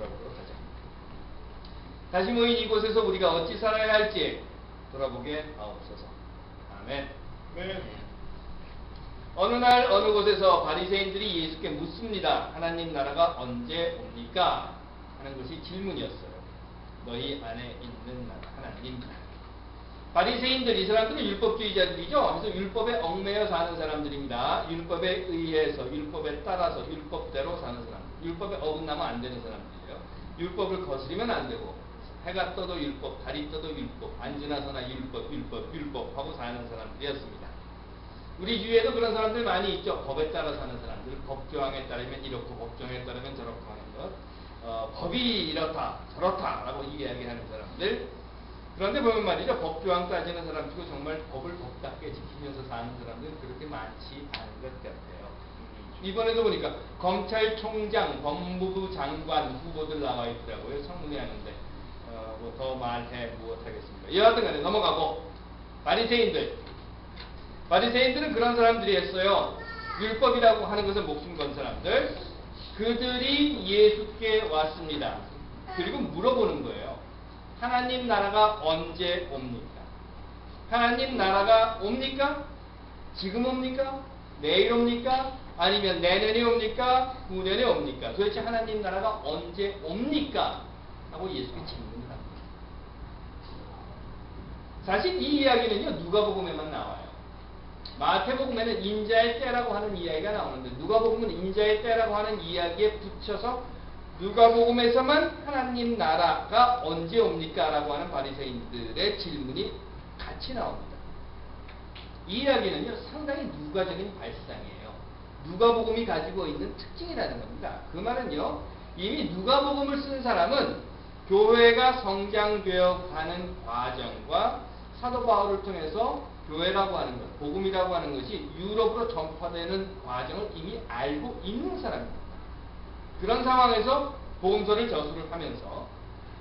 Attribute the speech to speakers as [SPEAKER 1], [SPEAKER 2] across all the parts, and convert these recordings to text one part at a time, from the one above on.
[SPEAKER 1] 돌아보도록 하자. 다시 모인 이곳에서 우리가 어찌 살아야 할지 돌아보게 하옵소서. 아멘.
[SPEAKER 2] 네.
[SPEAKER 1] 어느 날 어느 곳에서 바리새인들이 예수께 묻습니다. 하나님 나라가 언제 옵니까? 하는 것이 질문이었어요. 너희 안에 있는 나라, 하나님 나라. 바리새인들 이 사람들은 율법주의자들이죠. 그래서 율법에 얽매여 사는 사람들입니다. 율법에 의해서 율법에 따라서 율법대로 사는 사람. 율법에 어긋나면 안 되는 사람들이에요. 율법을 거스리면 안 되고 해가 떠도 율법, 달이 떠도 율법, 안 지나서나 율법, 율법, 율법 하고 사는 사람들이었습니다. 우리 주위에도 그런 사람들 많이 있죠. 법에 따라 사는 사람들. 법조항에 따르면 이렇고 법조항에 따르면 저렇고 하는 것. 어, 법이 이렇다, 저렇다라고 이야기하는 사람들. 그런데 보면 말이죠. 법조항 따지는 사람 치고 정말 법을 법답게 지키면서 사는 사람들은 그렇게 많지 않은 것 같아요. 이번에도 보니까 검찰총장, 법무부 장관 후보들 나와 있더라고요. 청문회하는데 어, 뭐더 말해 무엇하겠습니다. 여하튼 간에 넘어가고 바리새인들 바리새인들은 그런 사람들이었어요. 율법이라고 하는 것을 목숨 건 사람들. 그들이 예수께 왔습니다. 그리고 물어보는 거예요. 하나님 나라가 언제 옵니까? 하나님 나라가 옵니까? 지금 옵니까? 내일 옵니까? 아니면 내년에 옵니까? 후년에 옵니까? 도대체 하나님 나라가 언제 옵니까? 하고 예수께 질문을 합니다. 사실 이 이야기는요, 누가복음에만 나와요. 마태복음에는 인자의 때라고 하는 이야기가 나오는데 누가복음은 인자의 때라고 하는 이야기에 붙여서 누가복음에서만 하나님 나라가 언제 옵니까? 라고 하는 바리새인들의 질문이 같이 나옵니다. 이 이야기는요 상당히 누가적인 발상이에요. 누가복음이 가지고 있는 특징이라는 겁니다. 그 말은요 이미 누가복음을 쓴 사람은 교회가 성장되어 가는 과정과 사도 바울을 통해서 교회라고 하는 것, 복음이라고 하는 것이 유럽으로 전파되는 과정을 이미 알고 있는 사람입니다. 그런 상황에서 복음서를 저술을 하면서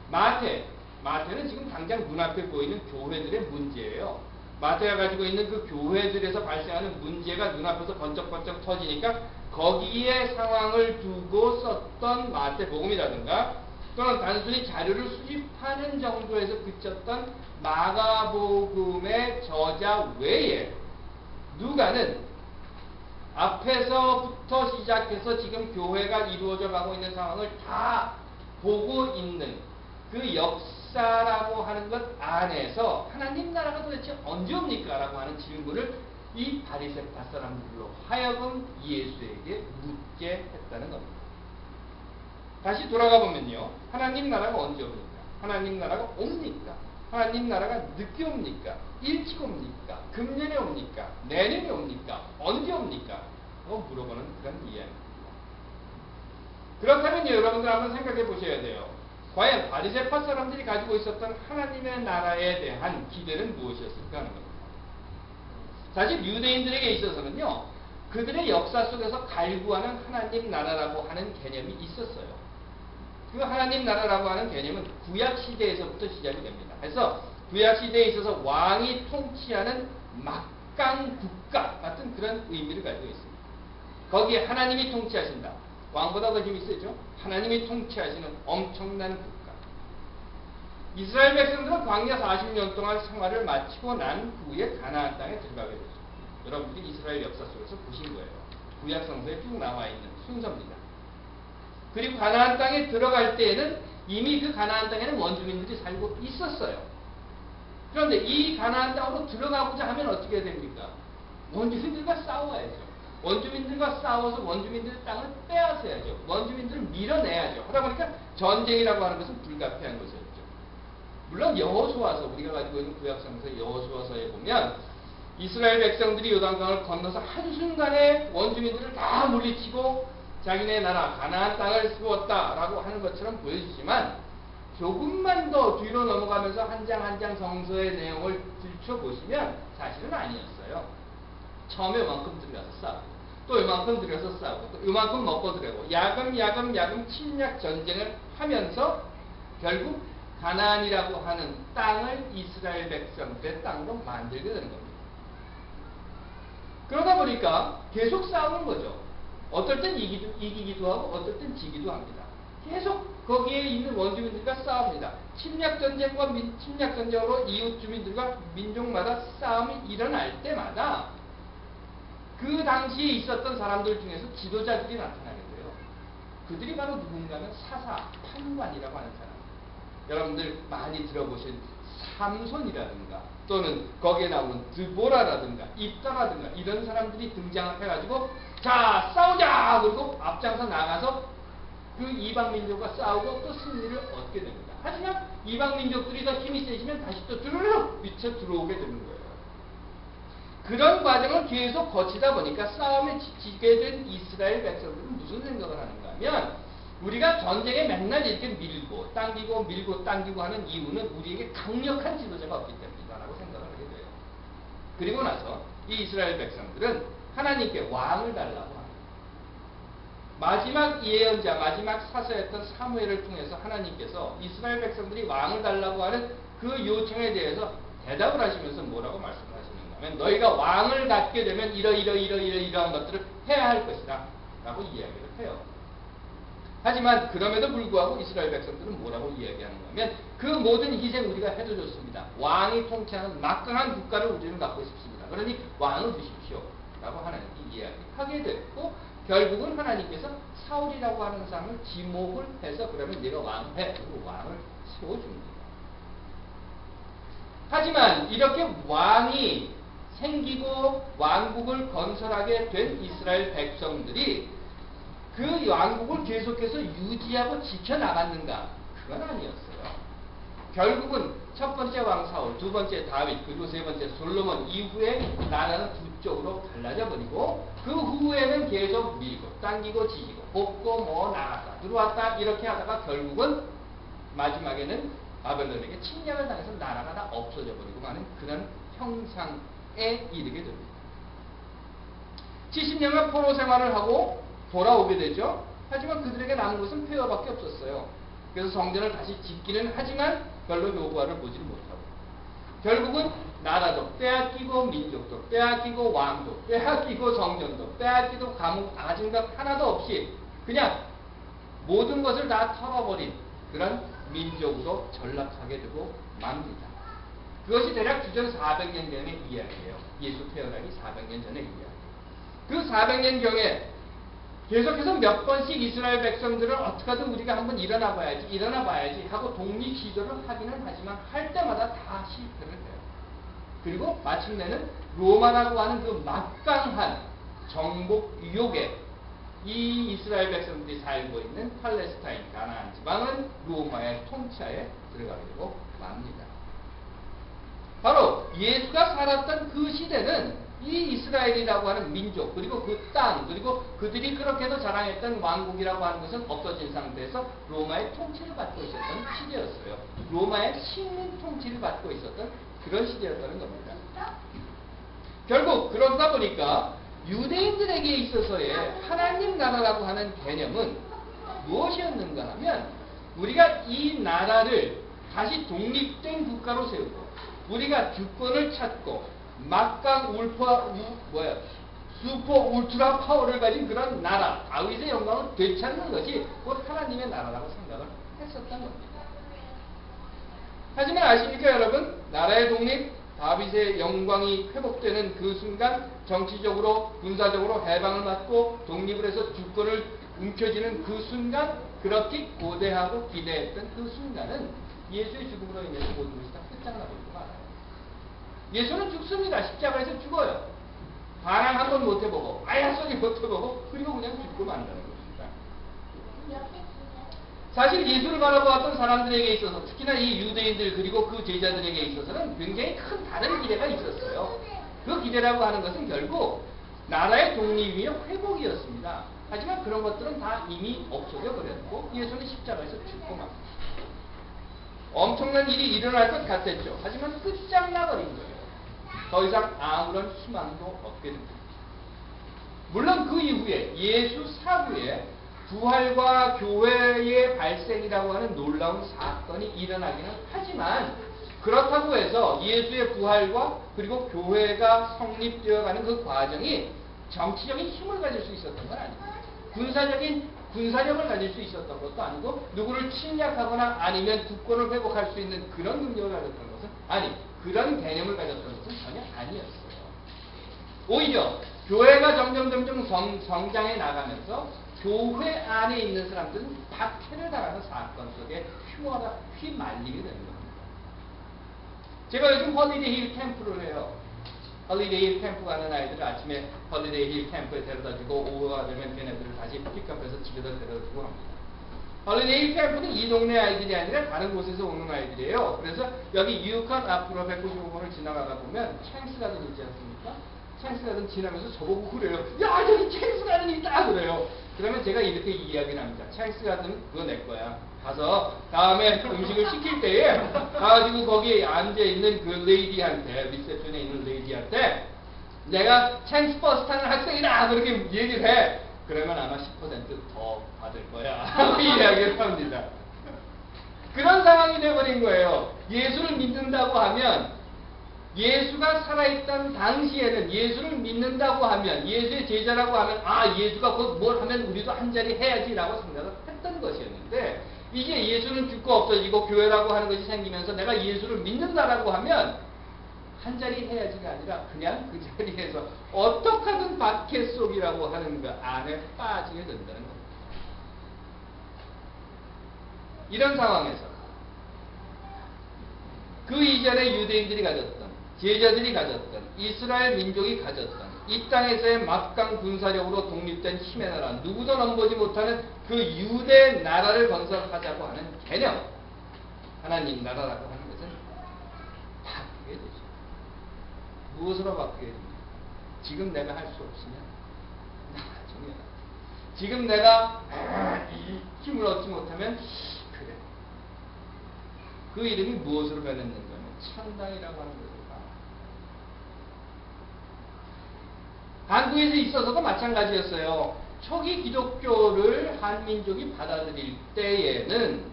[SPEAKER 1] 마태, 마태는 지금 당장 눈앞에 보이는 교회들의 문제예요. 마태가 가지고 있는 그 교회들에서 발생하는 문제가 눈앞에서 번쩍번쩍 터지니까 거기에 상황을 두고 썼던 마태복음이라든가 또는 단순히 자료를 수집하는 정도에서 그쳤던 마가복음의 저자 외에 누가는 앞에서부터 시작해서 지금 교회가 이루어져 가고 있는 상황을 다 보고 있는 그 역사 라고 하는 것 안에서 하나님 나라가 도대체 언제 옵니까? 라고 하는 질문을 이 바리새파 사람들로 하여금 예수에게 묻게 했다는 겁니다. 다시 돌아가 보면요. 하나님 나라가 언제 옵니까? 하나님 나라가 옵니까? 하나님 나라가 늦게 옵니까? 일찍 옵니까? 금년에 옵니까? 내년에 옵니까? 언제 옵니까? 하고 물어보는 그런 이야기입니다. 그렇다면 여러분들 한번 생각해 보셔야 돼요. 과연 바리새파 사람들이 가지고 있었던 하나님의 나라에 대한 기대는 무엇이었을까 하는 겁니다. 사실 유대인들에게 있어서는요. 그들의 역사 속에서 갈구하는 하나님 나라라고 하는 개념이 있었어요. 그 하나님 나라라고 하는 개념은 구약 시대에서부터 시작이 됩니다. 그래서 구약 시대에 있어서 왕이 통치하는 막강 국가 같은 그런 의미를 가지고 있습니다. 거기에 하나님이 통치하신다. 왕보다 더 힘이 세죠? 하나님이 통치하시는 엄청난 국가. 이스라엘 백성들은 광야 40년 동안 생활을 마치고 난 후에 가나안 땅에 들어가게 되죠. 여러분들이 이스라엘 역사 속에서 보신 거예요. 구약 성서에 쭉 나와 있는 순서입니다. 그리고 가나안 땅에 들어갈 때에는 이미 그 가나안 땅에는 원주민들이 살고 있었어요. 그런데 이 가나안 땅으로 들어가고자 하면 어떻게 됩니까? 원주민들과 싸워야죠. 원주민들과 싸워서 원주민들의 땅을 빼앗아야죠. 원주민들을 밀어내야죠. 하다 보니까 전쟁이라고 하는 것은 불가피한 것이었죠. 물론 여호수아서 우리가 가지고 있는 구약성서 여호수아서에 보면 이스라엘 백성들이 요단강을 건너서 한순간에 원주민들을 다 물리치고 자기네 나라 가나안 땅을 세웠다라고 하는 것처럼 보여지지만 조금만 더 뒤로 넘어가면서 한 장 한 장 성서의 내용을 들춰보시면 사실은 아니었어요. 처음에 요만큼 들어가서 싸우고 또 요만큼 들어가서 싸우고 또 요만큼 먹고 들어가고 야금 야금 야금 침략 전쟁을 하면서 결국 가나안이라고 하는 땅을 이스라엘 백성들의 땅으로 만들게 되는 겁니다. 그러다 보니까 계속 싸우는 거죠. 어떨 땐 이기도, 이기기도 하고 어떨 땐 지기도 합니다. 계속 거기에 있는 원주민들과 싸웁니다. 침략 전쟁과 민, 침략 전쟁으로 이웃 주민들과 민족마다 싸움이 일어날 때마다 그 당시에 있었던 사람들 중에서 지도자들이 나타나게 돼요. 그들이 바로 누군가는 사사, 판관이라고 하는 사람. 여러분들 많이 들어보신 삼손이라든가 또는 거기에 나오는 드보라라든가 입다라든가 이런 사람들이 등장을 해가지고 자 싸우자 그리고 앞장서 나가서 그 이방 민족과 싸우고 또 승리를 얻게 됩니다. 하지만 이방 민족들이 더 힘이 세지면 다시 또 드르륵 미쳐 들어오게 되는 거예요. 그런 과정을 계속 거치다 보니까 싸움에 지치게 된 이스라엘 백성들은 무슨 생각을 하는가 하면 우리가 전쟁에 맨날 이렇게 밀고 당기고 밀고 당기고 하는 이유는 우리에게 강력한 지도자가 없기 때문이다라고 생각을 하게 돼요. 그리고 나서 이 이스라엘 백성들은 하나님께 왕을 달라고 합니다. 마지막 예언자, 마지막 사서였던 사무엘을 통해서 하나님께서 이스라엘 백성들이 왕을 달라고 하는 그 요청에 대해서 대답을 하시면서 뭐라고 말씀하시는가 하면 너희가 왕을 갖게 되면 이러이러 이러이러 이러한 것들을 해야 할 것이다 라고 이야기를 해요. 하지만 그럼에도 불구하고 이스라엘 백성들은 뭐라고 이야기하는가 하면 그 모든 희생 우리가 해도 좋습니다. 왕이 통치하는 막강한 국가를 우리는 갖고 싶습니다. 그러니 왕을 주십시오. 라고 하나님께 이야기하게 됐고 결국은 하나님께서 사울이라고 하는 사람을 지목을 해서 그러면 네가 왕해. 그리고 왕을 세워줍니다. 하지만 이렇게 왕이 생기고 왕국을 건설하게 된 이스라엘 백성들이 그 왕국을 계속해서 유지하고 지켜나갔는가? 그건 아니었어요. 결국은 첫 번째 왕 사울, 두 번째 다윗, 그리고 세 번째 솔로몬 이후에 나라는 두 쪽으로 갈라져 버리고 그 후에는 계속 밀고 당기고 지지고 뽑고 뭐 나갔다 들어왔다 이렇게 하다가 결국은 마지막에는 바벨론에게 침략을 당해서 나라가 다 없어져 버리고 마는 그런 형상 에 이르게 됩니다. 70년간 포로 생활을 하고 돌아오게 되죠. 하지만 그들에게 남은 것은 폐허밖에 없었어요. 그래서 성전을 다시 짓기는 하지만 별로 효과를 보지 못하고 결국은 나라도 빼앗기고 민족도 빼앗기고 왕도 빼앗기고 성전도 빼앗기고 감옥 아진각 하나도 없이 그냥 모든 것을 다 털어버린 그런 민족으로 전락하게 되고 맙니다. 그것이 대략 주전 400년 전의 이야기예요. 예수 태어나기 400년 전의 이야기. 그 400년 경에 계속해서 몇 번씩 이스라엘 백성들은 어떻게든 우리가 한번 일어나 봐야지, 일어나 봐야지 하고 독립 시도를 하기는 하지만 할 때마다 다 실패를 해요. 그리고 마침내는 로마라고 하는 그 막강한 정복 유혹에 이 이스라엘 백성들이 살고 있는 팔레스타인 가나안 지방은 로마의 통치하에 들어가게 되고 맙니다. 바로 예수가 살았던 그 시대는 이 이스라엘이라고 하는 민족 그리고 그 땅 그리고 그들이 그렇게도 자랑했던 왕국이라고 하는 것은 없어진 상태에서 로마의 통치를 받고 있었던 시대였어요. 로마의 식민 통치를 받고 있었던 그런 시대였다는 겁니다. 결국 그러다 보니까 유대인들에게 있어서의 하나님 나라라고 하는 개념은 무엇이었는가 하면 우리가 이 나라를 다시 독립된 국가로 세우고 우리가 주권을 찾고 막강 울파 우, 뭐야 슈퍼 울트라 파워를 가진 그런 나라 다윗의 영광을 되찾는 것이 곧 하나님의 나라라고 생각을 했었던 겁니다. 하지만 아십니까 여러분 나라의 독립 다윗의 영광이 회복되는 그 순간 정치적으로 군사적으로 해방을 받고 독립을 해서 주권을 움켜쥐는 그 순간 그렇게 고대하고 기대했던 그 순간은 예수의 죽음으로 인해서 모든 것이 다 끝장나버리고 예수는 죽습니다. 십자가에서 죽어요. 반항 한 번 못 해보고, 아야 소리 못 해보고, 그리고 그냥 죽고 만다는 것입니다. 사실 예수를 바라보았던 사람들에게 있어서, 특히나 이 유대인들 그리고 그 제자들에게 있어서는 굉장히 큰 다른 기대가 있었어요. 그 기대라고 하는 것은 결국 나라의 독립이며 회복이었습니다. 하지만 그런 것들은 다 이미 없어져 버렸고, 예수는 십자가에서 죽고 맙니다. 엄청난 일이 일어날 것 같았죠. 하지만 끝장나버린 거예요. 더 이상 아무런 희망도 없게 됩니다. 물론 그 이후에 예수 사후에 부활과 교회의 발생이라고 하는 놀라운 사건이 일어나기는 하지만 그렇다고 해서 예수의 부활과 그리고 교회가 성립되어가는 그 과정이 정치적인 힘을 가질 수 있었던 건 아닙니다. 군사적인 군사력을 가질 수 있었던 것도 아니고 누구를 침략하거나 아니면 국권을 회복할 수 있는 그런 능력을 가졌던 것은 아니 그런 개념을 가졌던 것은 전혀 아니었어요. 오히려 교회가 점점 점점 성, 성장해 나가면서 교회 안에 있는 사람들은 박해를 당하는 사건 속에 휘말리게 되는 겁니다. 제가 요즘 헐리데이 힐 캠프를 해요. 헐리데이 힐 캠프 가는 아이들을 아침에 헐리데이 힐 캠프에 데려다 주고 오후가 되면 걔네들을 다시 픽업해서 집에다 데려다 주고 합니다. 헐리데이 힐 캠프는 이 동네 아이들이 아니라 다른 곳에서 오는 아이들이에요. 그래서 여기 유칸 앞으로 195번을 지나가다 보면 챙스 가든 있지 않습니까? 챙스 가든 지나면서 저보고 그래요. 야 저기 챙스 가든 있다 그래요. 그러면 제가 이렇게 이야기를 합니다. 챙스 가든 그거 내 거야. 가서 다음에 음식을 시킬 때에 가가지고 거기 앉아 있는 그 레이디한테 리셉션에 있는 레이디한테 내가 챙스 버스 타는 학생이다 그렇게 얘기를 해. 그러면 아마 10%더 받을 거야. 이야기를 합니다. 그런 상황이 돼버린 거예요. 예수를 믿는다고 하면 예수가 살아있던 당시에는 예수를 믿는다고 하면 예수의 제자라고 하면 아 예수가 곧 뭘 하면 우리도 한 자리 해야지라고 생각을 했던 것이었는데 이제 예수는 죽고 없어지고 교회라고 하는 것이 생기면서 내가 예수를 믿는다라고 하면 한 자리 해야지가 아니라 그냥 그 자리에서 어떻게든 박해 속이라고 하는 그 안에 빠지게 된다는 겁니다. 이런 상황에서 그 이전에 유대인들이 가졌던 제자들이 가졌던 이스라엘 민족이 가졌던 이 땅에서의 막강 군사력으로 독립된 힘의 나라 누구도 넘보지 못하는 그 유대 나라를 건설하자고 하는 개념 하나님 나라라고 하는 것은 바뀌게 되죠. 무엇으로 바뀌게 됩니까? 지금 내가 할 수 없으면 나중에 지금 내가 이 힘을 얻지 못하면 그래. 그 이름이 무엇으로 변했는가 하면 천당이라고 하는 것입니다. 한국에서 있어서도 마찬가지였어요. 초기 기독교를 한민족이 받아들일 때에는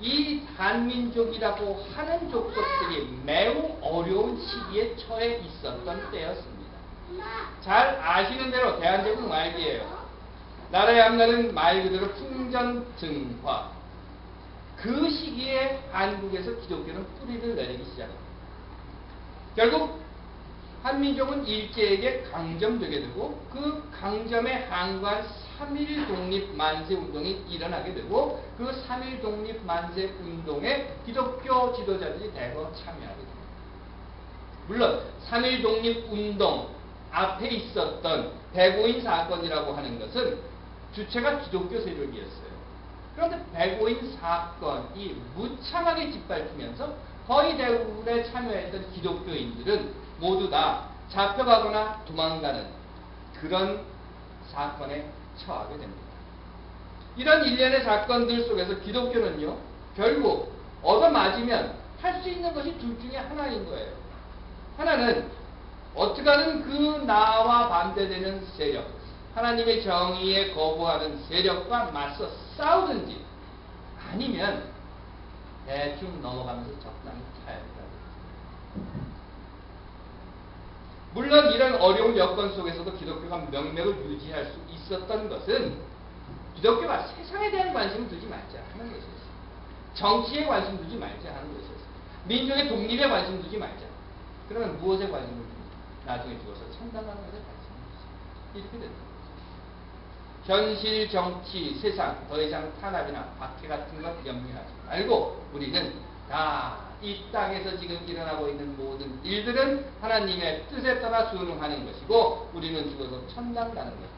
[SPEAKER 1] 이 한민족이라고 하는 족속들이 매우 어려운 시기에 처해 있었던 때였습니다. 잘 아시는 대로 대한제국 말기예요. 나라의 앞날은 말 그대로 풍전등화. 그 시기에 한국에서 기독교는 뿌리를 내리기 시작합니다. 결국 한민족은 일제에게 강점되게 되고 그 강점에 항거한 3.1 독립 만세 운동이 일어나게 되고 그3.1 독립 만세 운동에 기독교 지도자들이 대거 참여하게 됩니다. 물론 3.1 독립 운동 앞에 있었던 배고인 사건이라고 하는 것은 주체가 기독교 세력이었어요. 그런데 배고인 사건이 무참하게 짓밟히면서 거의 대부분에 참여했던 기독교인들은 모두 다 잡혀가거나 도망가는 그런 사건에 처하게 됩니다. 이런 일련의 사건들 속에서 기독교는요, 결국 얻어맞으면 할 수 있는 것이 둘 중에 하나인 거예요. 하나는 어떻게든 그 나와 반대되는 세력, 하나님의 정의에 거부하는 세력과 맞서 싸우든지 아니면 대충 넘어가면서 적당히 타야 된다. 물론 이런 어려운 여건 속에서도 기독교가 명맥을 유지할 수 있었던 것은 기독교가 세상에 대한 관심을 두지 말자 하는 것이었어요. 정치에 관심 두지 말자 하는 것이었어요. 민족의 독립에 관심 두지 말자. 그러면 무엇에 관심을 두니? 나중에 죽어서 천당하는 것에 관심을 두자. 이렇게 된다. 현실, 정치, 세상 더 이상 탄압이나 박해 같은 것 염려하지 말고 우리는 다 이 땅에서 지금 일어나고 있는 모든 일들은 하나님의 뜻에 따라 수능하는 것이고 우리는 죽어서 천당 가는 것.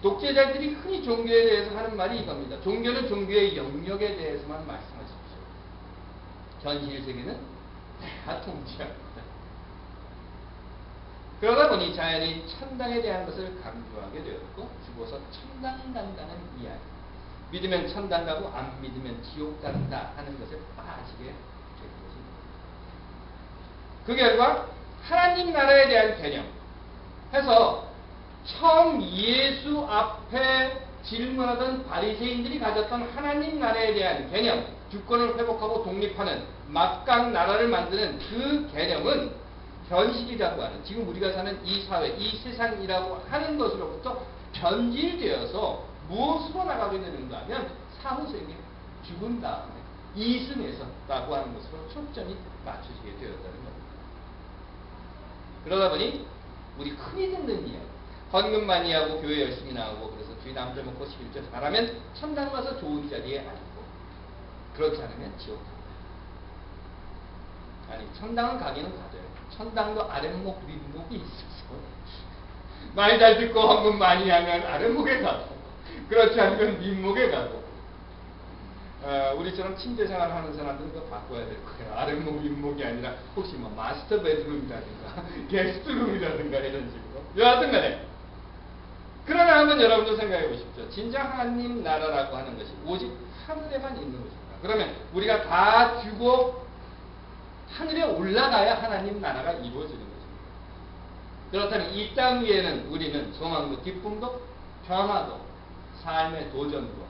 [SPEAKER 1] 독재자들이 흔히 종교에 대해서 하는 말이 이겁니다. 종교는 종교의 영역에 대해서만 말씀하십시오. 현실 세계는 다 통치합니다. 그러다 보니 자연히 천당에 대한 것을 강조하게 되었고 죽어서 천당 간다는 이야기. 믿으면 천당 가고 안 믿으면 지옥 간다 하는 것에 빠지게 된 것입니다. 그 결과 하나님 나라에 대한 개념 해서 처음 예수 앞에 질문하던 바리새인들이 가졌던 하나님 나라에 대한 개념, 주권을 회복하고 독립하는 막강 나라를 만드는 그 개념은 현실이라고 하는 지금 우리가 사는 이 사회, 이 세상이라고 하는 것으로부터 변질되어서 무엇으로 나가게 되는가 하면 사후생에 죽은 다음에 이승에서라고 하는 것으로 초점이 맞춰지게 되었다는 겁니다. 그러다 보니 우리 흔히 듣는 이야기 헌금 많이 하고 교회 열심히 나오고 그래서 주일 남자 먹고 11절 잘하면 천당 가서 좋은 자리에 앉고 그렇지 않으면 지옥 아니 천당은 가기는 가져요. 천당도 아랫목 윗목이 있어서 말 잘 듣고 헌금 많이 하면 아랫목에 가고 그렇지 않으면 윗목에 가고 어, 우리처럼 침대 생활 하는 사람들은 그거 바꿔야 될 거예요. 아랫목, 윗목이 아니라 혹시 뭐 마스터 베드룸이라든가 게스트룸이라든가 이런 식으로. 여하튼 간에. 그러나 한번 여러분도 생각해 보십시오. 진짜 하나님 나라라고 하는 것이 오직 하늘에만 있는 것입니다. 그러면 우리가 다 주고 하늘에 올라가야 하나님 나라가 이루어지는 것입니다. 그렇다면 이 땅 위에는 우리는 소망도 기쁨도 변화도 삶의 도전도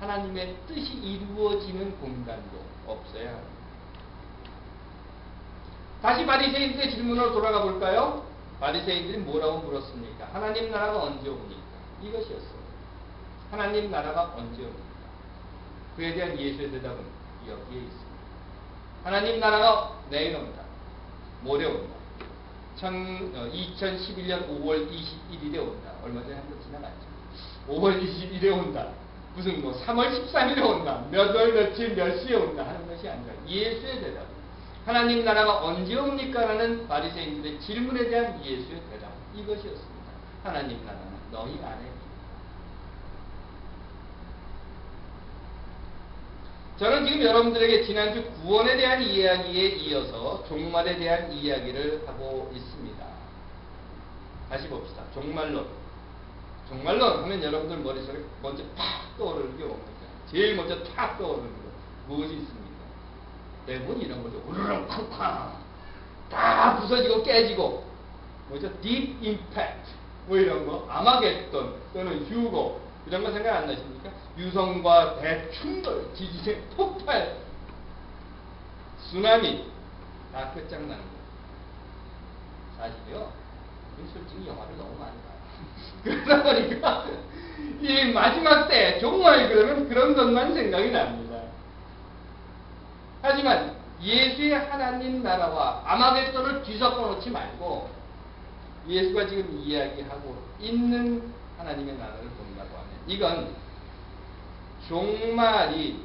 [SPEAKER 1] 하나님의 뜻이 이루어지는 공간도 없어야 합니다. 다시 바리새인들의 질문으로 돌아가 볼까요? 바리새인들이 뭐라고 물었습니까? 하나님 나라가 언제 옵니까? 이것이었어요. 하나님 나라가 언제 옵니까? 그에 대한 예수의 대답은 여기에 있습니다. 하나님 나라가 내일 온다. 모레 온다. 2011년 5월 21일에 온다. 얼마 전에 한 번 지나갔죠. 5월 21일에 온다. 무슨 뭐 3월 13일에 온다. 몇 월 며칠 몇 시에 온다 하는 것이 아니라 예수의 대답. 하나님 나라가 언제 옵니까? 라는 바리새인들의 질문에 대한 예수의 대답. 이것이었습니다. 하나님 나라는 너희 안에. 저는 지금 여러분들에게 지난주 구원에 대한 이야기에 이어서 종말에 대한 이야기를 하고 있습니다. 다시 봅시다. 종말론. 종말론 하면 여러분들 머릿속에 먼저 팍 떠오르는 게 뭡니까? 제일 먼저 탁 떠오르는 거 무엇이 있습니까? 대부분 이런 거죠. 우르릉 쿵쾅 다 부서지고 깨지고 뭐죠? deep impact 뭐 이런 거 아마겟돈 또는 휴고 이런 거 생각 안 나십니까? 유성과 대충돌, 지진의 폭발, 쓰나미 다 끝장나는 거예요. 사실요. 솔직히 영화를 너무 많이. 그러다 보니까 이 마지막 때 정말 그러면 그런 것만 생각이 납니다. 하지만 예수의 하나님 나라와 아마겟돈을 뒤섞어 놓지 말고 예수가 지금 이야기하고 있는 하나님의 나라를 본다고 하면 이건 종말이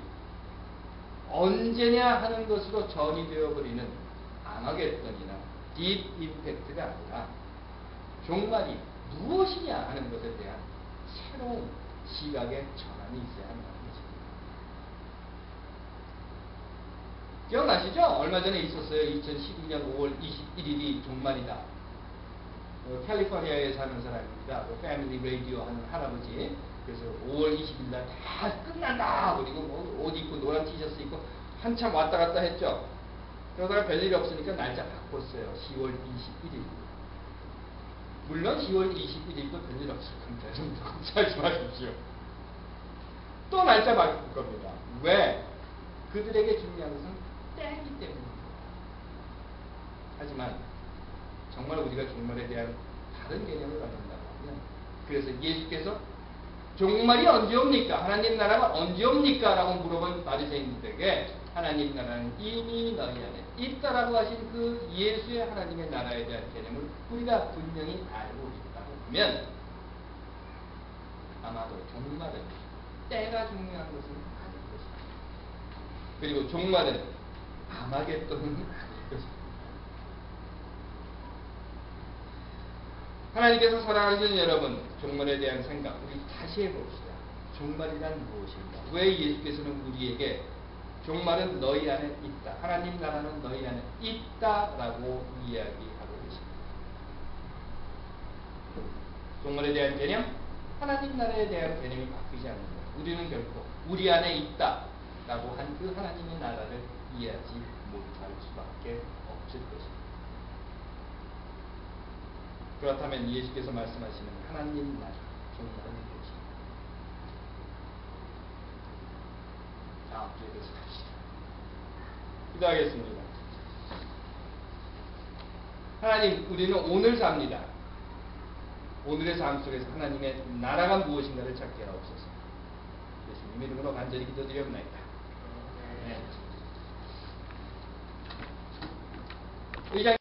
[SPEAKER 1] 언제냐 하는 것으로 전이 되어 버리는 아마겟돈이나 딥 임팩트가 아니라 종말이 무엇이냐 하는 것에 대한 새로운 시각의 전환이 있어야 한다는 것입니다. 기억나시죠? 얼마 전에 있었어요. 2012년 5월 21일이 종말이다. 어, 캘리포니아에 사는 사람입니다. 그 패밀리 레이디오 하는 할아버지. 그래서 5월 20일 날 다 끝난다. 그리고 뭐 옷 입고 노란 티셔츠 입고 한참 왔다 갔다 했죠. 그러다가 별일이 없으니까 날짜 바꿨어요. 10월 21일. 물론 10월 21일도 별일 없을 겁니다. 여러분 걱정하지 마십시오. 또 날짜 바꿀 겁니다. 왜? 그들에게 중요한 것은 때이기 때문입니다. 하지만 정말 우리가 종말에 대한 다른 개념을 갖는다고 하면 그래서 예수께서 종말이 언제 옵니까? 하나님 나라가 언제 옵니까? 라고 물어본 바리새인들에게 하나님 나라는 이미 너희 안에 있다라고 하신 그 예수의 하나님의 나라에 대한 개념을 우리가 분명히 알고 있다고 하면 아마도 종말은 때가 중요한 것은 아닌 것입니다. 그리고 종말은 아마겟돈은 아닐 것입니다. 하나님께서 사랑하시는 여러분, 종말에 대한 생각, 우리 다시 해봅시다. 종말이란 무엇인가? 왜 예수께서는 우리에게 종말은 너희 안에 있다. 하나님 나라는 너희 안에 있다라고 이야기하고 계십니다. 종말에 대한 개념, 하나님 나라에 대한 개념이 바뀌지 않는다. 우리는 결코 우리 안에 있다라고 한 그 하나님의 나라를 이해하지 못할 수밖에 없을 것입니다. 그렇다면 예수께서 말씀하시는 하나님 나라, 종말은 다음 주에 계속합시다. 기도하겠습니다. 하나님, 우리는 오늘 삽니다. 오늘의 삶 속에서 하나님의 나라가 무엇인가를 찾게 하옵소서. 예수님 이름으로 간절히 기도드리옵나이다. 네. 의장